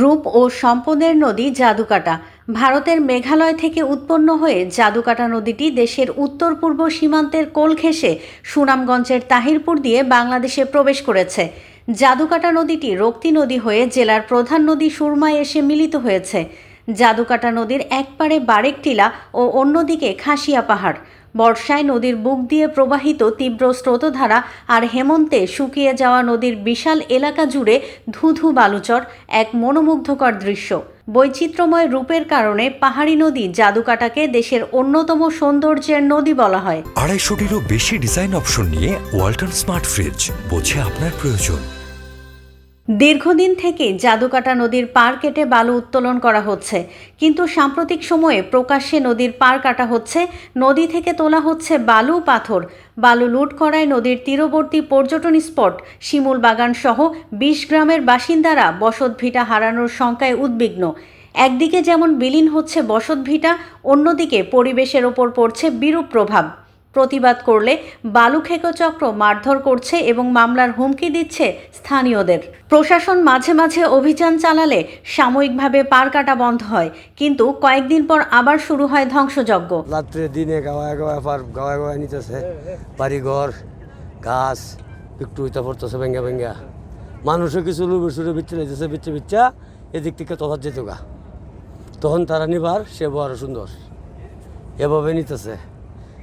রূপ ও সম্পদের নদী জাদুকাটা। ভারতের মেঘালয় থেকে উৎপন্ন হয়ে জাদুকাটা নদীটি দেশের উত্তর পূর্ব সীমান্তের কোল ঘেঁষে সুনামগঞ্জের তাহিরপুর দিয়ে বাংলাদেশে প্রবেশ করেছে। জাদুকাটা নদীটি রক্তি নদী হয়ে জেলার প্রধান নদী সুরমায় এসে মিলিত হয়েছে। জাদুকাটা নদীর একপারে বারেক টিলা ও অন্যদিকে খাসিয়া পাহাড়। বর্ষায় নদীর বুক দিয়ে প্রবাহিত তীব্র স্রোতধারা আর হেমন্তে শুকিয়ে যাওয়া নদীর বিশাল এলাকা জুড়ে ধুধু বালুচর, এক মনোমুগ্ধকর দৃশ্য। বৈচিত্র্যময় রূপের কারণে পাহাড়ি নদী জাদুকাটাকে দেশের অন্যতম সৌন্দর্যের নদী বলা হয়। আড়াইশোটিরও বেশি ডিজাইন অপশন নিয়ে ওয়ালটন স্মার্ট ফ্রিজ, বোঝে আপনার প্রয়োজন। দীর্ঘদিন থেকে জাদুকাটা নদীর পার কেটে বালু উত্তোলন করা হচ্ছে। কিন্তু সাম্প্রতিক সময়ে প্রকাশ্যে নদীর পার কাটা হচ্ছে, নদী থেকে তোলা হচ্ছে বালু পাথর। বালু লুট করায় নদীর তীরবর্তী পর্যটন স্পট শিমুল বাগান সহ বিশ গ্রামের বাসিন্দারা বসতভিটা হারানোর শঙ্কায় উদ্বিগ্ন। একদিকে যেমন বিলীন হচ্ছে বসতভিটা অন্যদিকে পরিবেশের ওপর পড়ছে বিরূপ প্রভাব। প্রতিবাদ করলে বালু খেকো চক্র মারধর করছে এবং মামলার হুমকি দিচ্ছে স্থানীয়দের। প্রশাসন মাঝে মাঝে অভিযান চালালে সাময়িকভাবে পার কাটা বন্ধ হয়, কিন্তু কয়েকদিন পর আবার শুরু হয় ধ্বংসযজ্ঞ। রাত্রে দিনে গাওয়ায় গাওয়ায় পার গাওয়ায় গাওয়ায় নিতেছে। বাড়ি ঘর গাছ, একটু পড়তেছে, ভেঙ্গা ভেঙ্গা। মানুষও কিছু লুবে সুরে বিচ্ছে লাইতেছে বিচ্ছে বিচ্ছা এদিক থেকে তফাত যেত গা তখন তারা নিবার, সে বড় সুন্দর। এভাবে নিতেছে।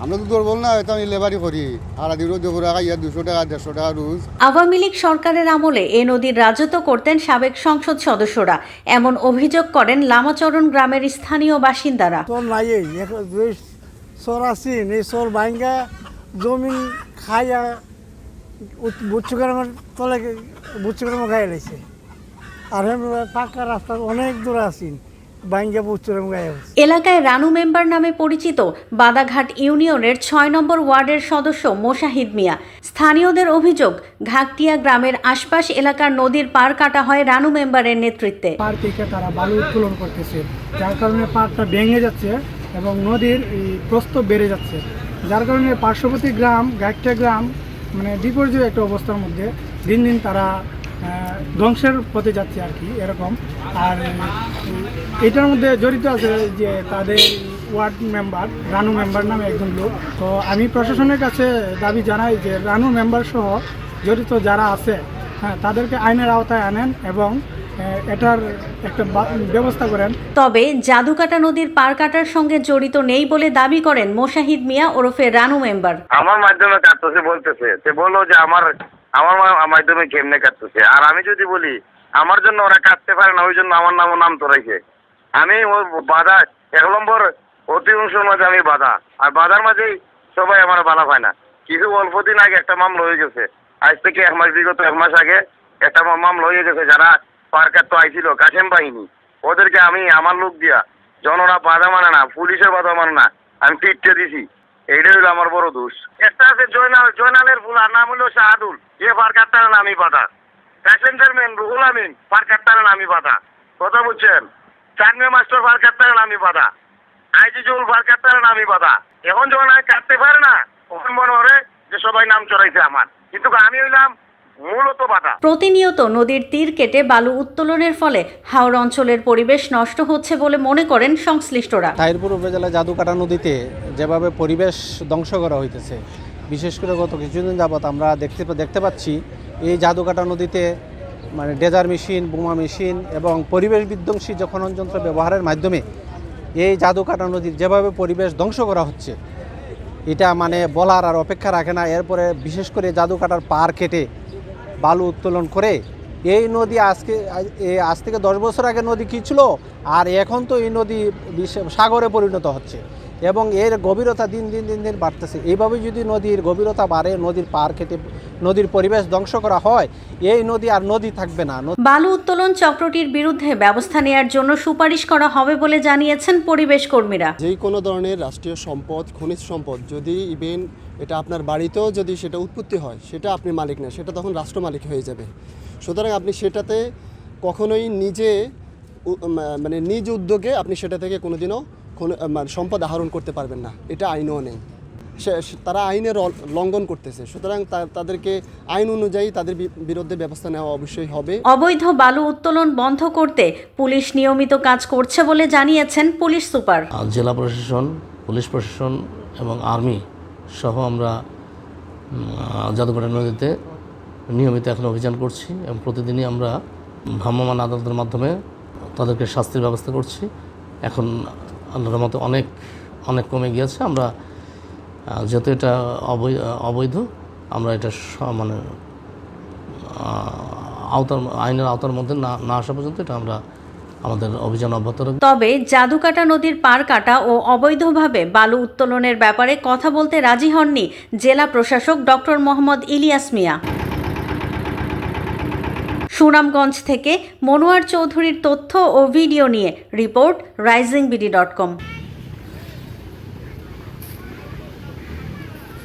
আমরা তো দুর্বল না এটা আমি লেবারই করি। দিনও টাকা ইয়া দুশো টাকা দেড়শো টাকা রোজ। আওয়ামী লীগ সরকারের আমলে এ নদীর রাজত্ব করতেন সাবেক সংসদ সদস্যরা। এমন অভিযোগ করেন লামাচরণ গ্রামের স্থানীয় বাসিন্দারা। চর নাই এই। এক- দুই চর আছেন এই চর ভাঙ্গা জমিন খাইয়া বুচ্চু গ্রামের তলে বুচ্চু গ্রামে লাইছে। আর পাকা রাস্তার অনেক দূরে আছেন এলাকায় রানু মেম্বার নামে পরিচিত বাদাঘাট ইউনিয়নের ছয় নম্বর ওয়ার্ডের সদস্য মোশাহিদ মিয়া। স্থানীয়দের অভিযোগ ঘাকটিয়া গ্রামের আশপাশ এলাকার নদীর পার কাটা হয় রানু মেম্বারের নেতৃত্বে। পার থেকে তারা বালু উত্তোলন করতেছে যার কারণে পাড়টা ভেঙে যাচ্ছে এবং নদীর প্রস্থ বেড়ে যাচ্ছে। যার কারণে পার্শ্ববর্তী গ্রাম গাইকটা গ্রাম মানে বিপর্যয় একটা অবস্থার মধ্যে দিন দিন তারা ধ্বংসের পথে যাচ্ছে আর কি এরকম। আর এটার মধ্যে জড়িত আছে যে তাদের ওয়ার্ড মেম্বার রানু মেম্বার নামে একজন লোক। তো আমি প্রশাসনের কাছে দাবি জানাই যে রানু মেম্বার সহ জড়িত যারা আছে হ্যাঁ তাদেরকে আইনের আওতায় আনেন এবং এটার একটা ব্যবস্থা করেন। তবে জাদুকাটা নদীর পার কাটার সঙ্গে জড়িত নেই বলে দাবি করেন মোশাহিদ মিয়া ওরফে রানু মেম্বার। আমার মাধ্যমে কাটতেছে বলতেছে সে বলল যে আমার আমার মাধ্যমে কেমনে কাটতেছে? আর আমি যদি বলি, আমার জন্য ওরা কাটতে পারে না, ওই জন্য আমার নামও নাম তো রেখে। আমি ও বাধা, এক নম্বর অধিকাংশের মাঝে আমি বাধা। আর বাধার মাঝেই সবাই আমার বাধা পায় না। কিছু অল্প দিন আগে একটা মামলা হয়ে গেছে। আজ থেকে এক মাস, বিগত এক মাস আগে একটা মামলা হয়ে গেছে, যারা পার্কার তো আইছিল, কাশেম বাহিনী। ওদেরকে আমি, আমার লোক দিয়া, জনরা বাধা মানে না, পুলিশের বাধা মানে না, আমি পিটতে দিছি। এইটাই হলো আমার বড় দোষ। একটা আছে জয়নাল, জয়নালের ফুলার নাম হলো শাহাদুল যে পার্কারটার নামই বাধা। প্যাসেঞ্জার ম্যান রুহুল আমিন পার্কারটার নামই বাধা। কথা বলছেন চাকমে মাস্টার পার্কারটার নামই বাধা। আইজিজুল পার্কারটার নামই বাধা। এখন যখন আমি কাটতে পারে না, তখন মনে হয় যে সবাই নাম চড়াইছে আমার। কিন্তু আমি হইলাম মূলত বাধা। প্রতিনিয়ত নদীর তীর কেটে বালু উত্তোলনের ফলে হাওড় অঞ্চলের পরিবেশ নষ্ট হচ্ছে বলে মনে করেন সংশ্লিষ্টরা। তাহিরপুর উপজেলা জাদুকাটা নদীতে যেভাবে পরিবেশ ধ্বংস করা হইতেছে বিশেষ করে গত কিছুদিন যাবৎ আমরা দেখতে দেখতে পাচ্ছি এই জাদুকাটা নদীতে মানে ডেজার মেশিন বোমা মেশিন এবং পরিবেশ বিধ্বংসী যে খনন যন্ত্র ব্যবহারের মাধ্যমে এই জাদুকাটা নদীর যেভাবে পরিবেশ ধ্বংস করা হচ্ছে এটা মানে বলার আর অপেক্ষা রাখে না। এরপরে বিশেষ করে জাদুকাটার পার কেটে বালু উত্তোলন করে এই নদী আজকে এ আজ থেকে দশ বছর আগে নদী কী ছিল? আর এখন তো এই নদী সাগরে পরিণত হচ্ছে। এবং এর গভীরতা দিন দিন দিন দিন বাড়তেছে। এইভাবে যদি নদীর গভীরতা বাড়ে নদীর পার কেটে নদীর পরিবেশ ধ্বংস করা হয় এই নদী আর নদী থাকবে না। বালু উত্তোলন চক্রটির বিরুদ্ধে ব্যবস্থা নেয়ার জন্য সুপারিশ করা হবে বলে জানিয়েছেন পরিবেশ কর্মীরা। যেই কোনো ধরনের রাষ্ট্রীয় সম্পদ খনিজ সম্পদ যদি ইভেন এটা আপনার বাড়িতেও যদি সেটা উৎপত্তি হয় সেটা আপনি মালিক না সেটা তখন রাষ্ট্র মালিক হয়ে যাবে। সুতরাং আপনি সেটাতে কখনোই নিজে মানে নিজ উদ্যোগে আপনি সেটা থেকে কোনোদিনও কোনো মানে সম্পদ আহরণ করতে পারবেন না। এটা আইনও নেই। তারা আইনের লঙ্ঘন করতেছে। সুতরাং তা- তাদেরকে আইন অনুযায়ী তাদের বি- বিরুদ্ধে ব্যবস্থা নেওয়া অবশ্যই হবে। অবৈধ বালু উত্তোলন বন্ধ করতে পুলিশ নিয়মিত কাজ করছে বলে জানিয়েছেন পুলিশ সুপার। জেলা প্রশাসন পুলিশ প্রশাসন এবং আর্মি সহ আমরা জাদুঘাটা নদীতে নিয়মিত এখন অভিযান করছি এবং প্রতিদিনই আমরা ভ্রাম্যমাণ আদালতের মাধ্যমে তাদেরকে শাস্তির ব্যবস্থা করছি। এখন আল্লাহর মতো অনেক অনেক কমে গিয়েছে। আমরা যেহেতু এটা অবৈ- অবৈধ, আমরা এটা মানে আওতার, আইনের আওতার মধ্যে না না আসা পর্যন্ত এটা আমরা আমাদের অভিযান অব্যাহত রাখবে তবে জাদুকাটা নদীর পার কাটা ও অবৈধভাবে বালু উত্তোলনের ব্যাপারে কথা বলতে রাজি হননি জেলা প্রশাসক ডক্টর মোহাম্মদ ইলিয়াস মিয়া। সুনামগঞ্জ থেকে মনোয়ার চৌধুরীর তথ্য ও ভিডিও নিয়ে report rising BD dot com.